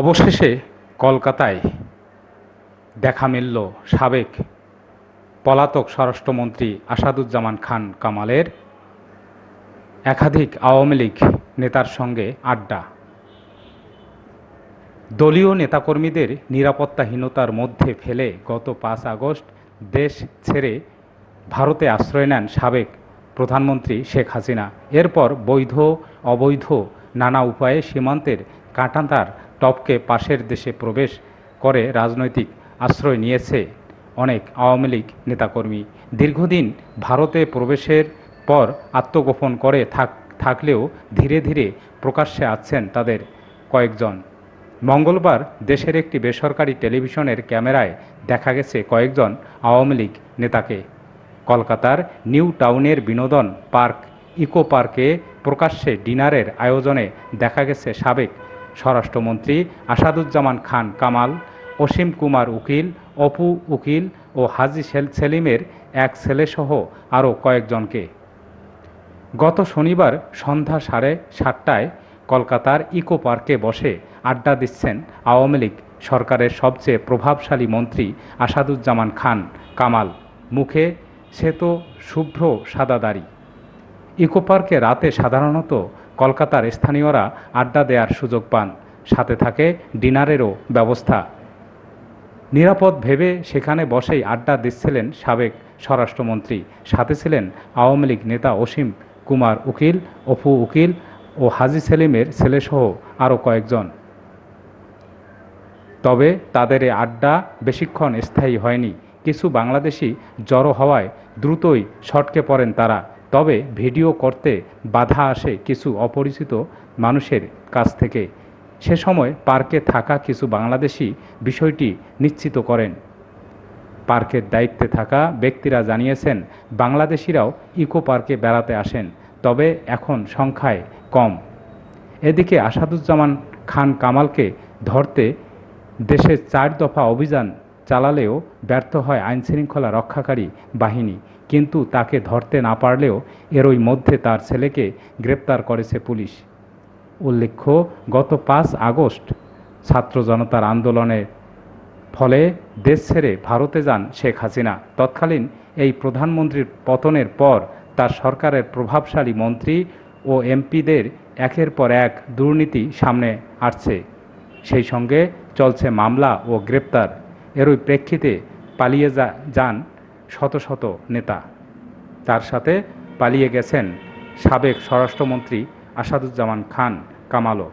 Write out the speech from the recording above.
অবশেষে কলকাতায় দেখা মিলল সাবেক পলাতক স্বরাষ্ট্রমন্ত্রী আসাদুজ্জামান খান কামালের একাধিক আওয়ামী লীগ নেতার সঙ্গে আড্ডা। দলীয় নেতাকর্মীদের নিরাপত্তাহীনতার মধ্যে ফেলে গত পাঁচ আগস্ট দেশ ছেড়ে ভারতে আশ্রয় নেন সাবেক প্রধানমন্ত্রী শেখ হাসিনা। এরপর বৈধ অবৈধ নানা উপায়ে সীমান্তের কাঁটাতার টপকে পাশের দেশে প্রবেশ করে রাজনৈতিক আশ্রয় নিয়েছে অনেক আওয়ামী লীগ নেতাকর্মী। দীর্ঘদিন ভারতে প্রবেশের পর আত্মগোপন করে থাক, থাকলেও ধীরে ধীরে প্রকাশ্যে আসছেন তাদের কয়েকজন। মঙ্গলবার দেশের একটি বেসরকারি টেলিভিশনের ক্যামেরায় দেখা গেছে কয়েকজন আওয়ামী লীগ নেতাকে। কলকাতার নিউ টাউনের বিনোদন পার্ক, ইকো পার্কে প্রকাশ্যে ডিনারের আয়োজনে দেখা গেছে সাবেক স্বরাষ্ট্রমন্ত্রী আসাদুজ্জামান খান কামাল, অসীম কুমার উকিল, অপু উকিল ও হাজি সেল- সেলিমের এক ছেলেসহ আরও কয়েকজনকে। গত শনিবার সন্ধ্যা সাড়ে সাতটায় কলকাতার ইকো পার্কে বসে আড্ডা দিচ্ছেন আওয়ামী লীগ সরকারের সবচেয়ে প্রভাবশালী মন্ত্রী আসাদুজ্জামান খান কামাল। মুখে শ্বেত, শুভ্র, সাদা দাড়ি। ইকো পার্কে রাতে সাধারণত কলকাতার স্থানীয়রা আড্ডা দেওয়ার সুযোগ পান। সাথে থাকে ডিনারেরও ব্যবস্থা। নিরাপদ ভেবে সেখানে বসেই আড্ডা দিচ্ছিলেন সাবেক স্বরাষ্ট্রমন্ত্রী। সাথে ছিলেন আওয়ামী লীগ নেতা অসীম কুমার উকিল, অপু উকিল ও হাজি সেলিমের ছেলেসহ আরও কয়েকজন। তবে তাদের এ আড্ডা বেশিক্ষণ স্থায়ী হয়নি। কিছু বাংলাদেশি জড়ো হওয়ায় দ্রুতই সটকে পড়েন তারা। তবে ভিডিও করতে বাধা আসে কিছু অপরিচিত মানুষের কাছ থেকে। সে সময় পার্কে থাকা কিছু বাংলাদেশি বিষয়টি নিশ্চিত করেন। পার্কের দায়িত্বে থাকা ব্যক্তিরা জানিয়েছেন, বাংলাদেশিরাও ইকো পার্কে বেড়াতে আসেন, তবে এখন সংখ্যায় কম। এদিকে আসাদুজ্জামান খান কামালকে ধরতে দেশের চার দফা অভিযান চালালেও ব্যর্থ হয় আইনশৃঙ্খলা রক্ষাকারী বাহিনী, কিন্তু তাকে ধরতে না পারলেও এরই মধ্যে তার ছেলেকে গ্রেপ্তার করেছে পুলিশ। উল্লেখ্য, গত পাঁচ আগস্ট ছাত্র জনতার আন্দোলনের ফলে দেশ ছেড়ে ভারতে যান শেখ হাসিনা। তৎকালীন এই প্রধানমন্ত্রীর পতনের পর তার সরকারের প্রভাবশালী মন্ত্রী ও এমপিদের একের পর এক দুর্নীতি সামনে আসছে। সেই সঙ্গে চলছে মামলা ও গ্রেপ্তার। এরই প্রেক্ষিতে পালিয়ে যা, যান শত শত নেতা। তার সাথে পালিয়ে গেছেন সাবেক স্বরাষ্ট্রমন্ত্রী আসাদুজ্জামান খান কামালও।